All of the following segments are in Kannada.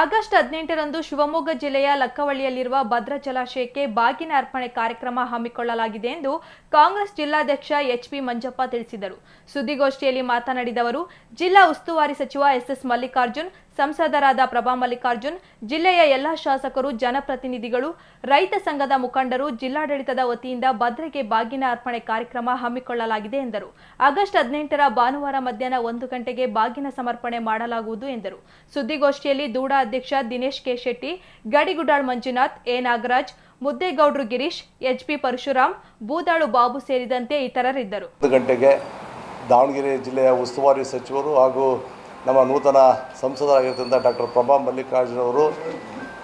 ಆಗಸ್ಟ್ ಹದಿನೆಂಟರಂದು ಶಿವಮೊಗ್ಗ ಜಿಲ್ಲೆಯ ಲಕ್ಕವಳ್ಳಿಯಲ್ಲಿರುವ ಭದ್ರ ಜಲಾಶಯಕ್ಕೆ ಬಾಗಿನ ಅರ್ಪಣೆ ಕಾರ್ಯಕ್ರಮ ಹಮ್ಮಿಕೊಳ್ಳಲಾಗಿದೆ ಎಂದು ಕಾಂಗ್ರೆಸ್ ಜಿಲ್ಲಾಧ್ಯಕ್ಷ ಎಚ್ಪಿ ಮಂಜಪ್ಪ ತಿಳಿಸಿದರು. ಸುದ್ದಿಗೋಷ್ಠಿಯಲ್ಲಿ ಮಾತನಾಡಿದ ಅವರು, ಜಿಲ್ಲಾ ಉಸ್ತುವಾರಿ ಸಚಿವ ಎಸ್ಎಸ್ ಮಲ್ಲಿಕಾರ್ಜುನ್ ಸಂಸದರಾದ ಪ್ರಭಾ ಮಲ್ಲಿಕಾರ್ಜುನ್, ಜಿಲ್ಲೆಯ ಎಲ್ಲ ಶಾಸಕರು, ಜನಪ್ರತಿನಿಧಿಗಳು, ರೈತ ಸಂಘದ ಮುಖಂಡರು, ಜಿಲ್ಲಾಡಳಿತದ ವತಿಯಿಂದ ಭದ್ರೆಗೆ ಬಾಗಿನ ಅರ್ಪಣೆ ಕಾರ್ಯಕ್ರಮ ಹಮ್ಮಿಕೊಳ್ಳಲಾಗಿದೆ ಎಂದರು. ಆಗಸ್ಟ್ ಹದಿನೆಂಟರ ಭಾನುವಾರ ಮಧ್ಯಾಹ್ನ ಒಂದು ಗಂಟೆಗೆ ಬಾಗಿನ ಸಮರ್ಪಣೆ ಮಾಡಲಾಗುವುದು ಎಂದರು. ಸುದ್ದಿಗೋಷ್ಠಿಯಲ್ಲಿ ದೂಡ ಅಧ್ಯಕ್ಷ Dinesh K Shetty, Gadigudal Manjunath, A Nagaraj, Muddegowdru Girish H P Parashuram, Budalu Babu ಸೇರಿದಂತೆ ಇತರರಿದ್ದರು. ದಾವಣಗೆರೆ ಜಿಲ್ಲೆಯ ಉಸ್ತುವಾರಿ ಸಚಿವರು ಹಾಗೂ ನಮ್ಮ ನೂತನ ಸಂಸದರಾಗಿರ್ತಂಥ ಡಾಕ್ಟರ್ ಪ್ರಭಾ ಮಲ್ಲಿಕಾರ್ಜುನವರು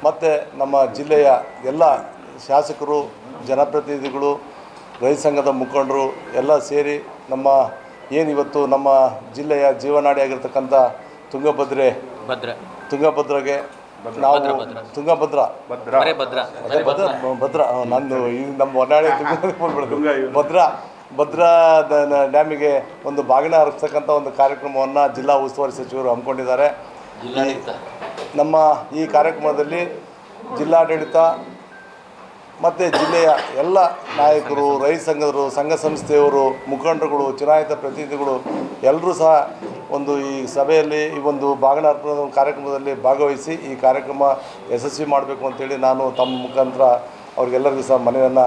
ಮತ್ತು ನಮ್ಮ ಜಿಲ್ಲೆಯ ಎಲ್ಲ ಶಾಸಕರು ಜನಪ್ರತಿನಿಧಿಗಳು ರೈತ ಸಂಘದ ಮುಖಂಡರು ಎಲ್ಲ ಸೇರಿ ನಮ್ಮ ಏನಿವತ್ತು ನಮ್ಮ ಜಿಲ್ಲೆಯ ಜೀವನಾಡಿಯಾಗಿರ್ತಕ್ಕಂಥ ತುಂಗಭದ್ರೆ ಭದ್ರ. ತುಂಗಭದ್ರಗೆ ನಾವು ತುಂಗಭದ್ರ. ಭದ್ರ. ಭದ್ರ. ಅದೇ ಭದ್ರ. ಈ ನಮ್ಮ ಹೊನ್ನಾಳಿ ತುಂಗ ಭದ್ರಾ. ಭದ್ರಾ ಡ್ಯಾಮಿಗೆ ಒಂದು ಬಾಗಿನ ಹರಿಸ್ತಕ್ಕಂಥ ಒಂದು ಕಾರ್ಯಕ್ರಮವನ್ನು ಜಿಲ್ಲಾ ಉಸ್ತುವಾರಿ ಸಚಿವರು ಹಮ್ಮಿಕೊಂಡಿದ್ದಾರೆ. ನಮ್ಮ ಈ ಕಾರ್ಯಕ್ರಮದಲ್ಲಿ ಜಿಲ್ಲಾಡಳಿತ ಮತ್ತು ಜಿಲ್ಲೆಯ ಎಲ್ಲ ನಾಯಕರು ರೈತ ಸಂಘದರು ಸಂಘ ಸಂಸ್ಥೆಯವರು ಮುಖಂಡರುಗಳು ಚುನಾಯಿತ ಪ್ರತಿನಿಧಿಗಳು ಎಲ್ಲರೂ ಸಹ ಒಂದು ಈ ಸಭೆಯಲ್ಲಿ ಈ ಒಂದು ಬಾಗಿನ ಅರ್ಪಣೆ ಕಾರ್ಯಕ್ರಮದಲ್ಲಿ ಭಾಗವಹಿಸಿ ಈ ಕಾರ್ಯಕ್ರಮ ಯಶಸ್ವಿ ಮಾಡಬೇಕು ಅಂತೇಳಿ ನಾನು ತಮ್ಮ ಮುಖಾಂತರ ಅವ್ರಿಗೆಲ್ಲರಿಗೂ ಸಹ ಮನವಿಯನ್ನು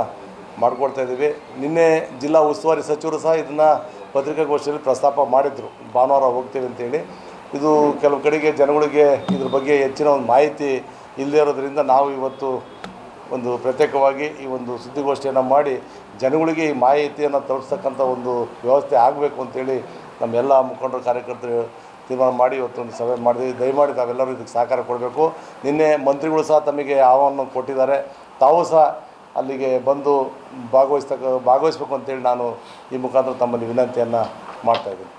ಮಾಡಿಕೊಡ್ತಾ ಇದ್ದೀವಿ. ನಿನ್ನೆ ಜಿಲ್ಲಾ ಉಸ್ತುವಾರಿ ಸಚಿವರು ಸಹ ಇದನ್ನು ಪತ್ರಿಕಾಗೋಷ್ಠಿಯಲ್ಲಿ ಪ್ರಸ್ತಾಪ ಮಾಡಿದರು. ಭಾನುವಾರ ಹೋಗ್ತೀವಿ ಅಂತೇಳಿ ಇದು ಕೆಲವು ಕಡೆಗೆ ಜನಗಳಿಗೆ ಇದ್ರ ಬಗ್ಗೆ ಹೆಚ್ಚಿನ ಒಂದು ಮಾಹಿತಿ ಇಲ್ಲದೇ ಇರೋದ್ರಿಂದ ನಾವು ಇವತ್ತು ಒಂದು ಪ್ರತ್ಯೇಕವಾಗಿ ಈ ಒಂದು ಸುದ್ದಿಗೋಷ್ಠಿಯನ್ನು ಮಾಡಿ ಜನಗಳಿಗೆ ಈ ಮಾಹಿತಿಯನ್ನು ತಲುಪಿಸ್ತಕ್ಕಂಥ ಒಂದು ವ್ಯವಸ್ಥೆ ಆಗಬೇಕು ಅಂತೇಳಿ ನಮ್ಮೆಲ್ಲ ಮುಖಂಡರು, ಕಾರ್ಯಕರ್ತರು ತೀರ್ಮಾನ ಮಾಡಿ ಇವತ್ತು ಒಂದು ಸಭೆ ಮಾಡಿದ್ವಿ. ದಯಮಾಡಿ ತಾವೆಲ್ಲರೂ ಇದಕ್ಕೆ ಸಹಕಾರ ಕೊಡಬೇಕು. ನಿನ್ನೆ ಮಂತ್ರಿಗಳು ಸಹ ತಮಗೆ ಆಹ್ವಾನ ಕೊಟ್ಟಿದ್ದಾರೆ. ತಾವು ಸಹ ಅಲ್ಲಿಗೆ ಬಂದು ಭಾಗವಹಿಸ್ತಕ್ಕ ಭಾಗವಹಿಸ್ಬೇಕು ಅಂತೇಳಿ ನಾನು ಈ ಮುಖಾಂತರ ತಮ್ಮಲ್ಲಿ ವಿನಂತಿಯನ್ನು ಮಾಡ್ತಾಯಿದ್ದೀನಿ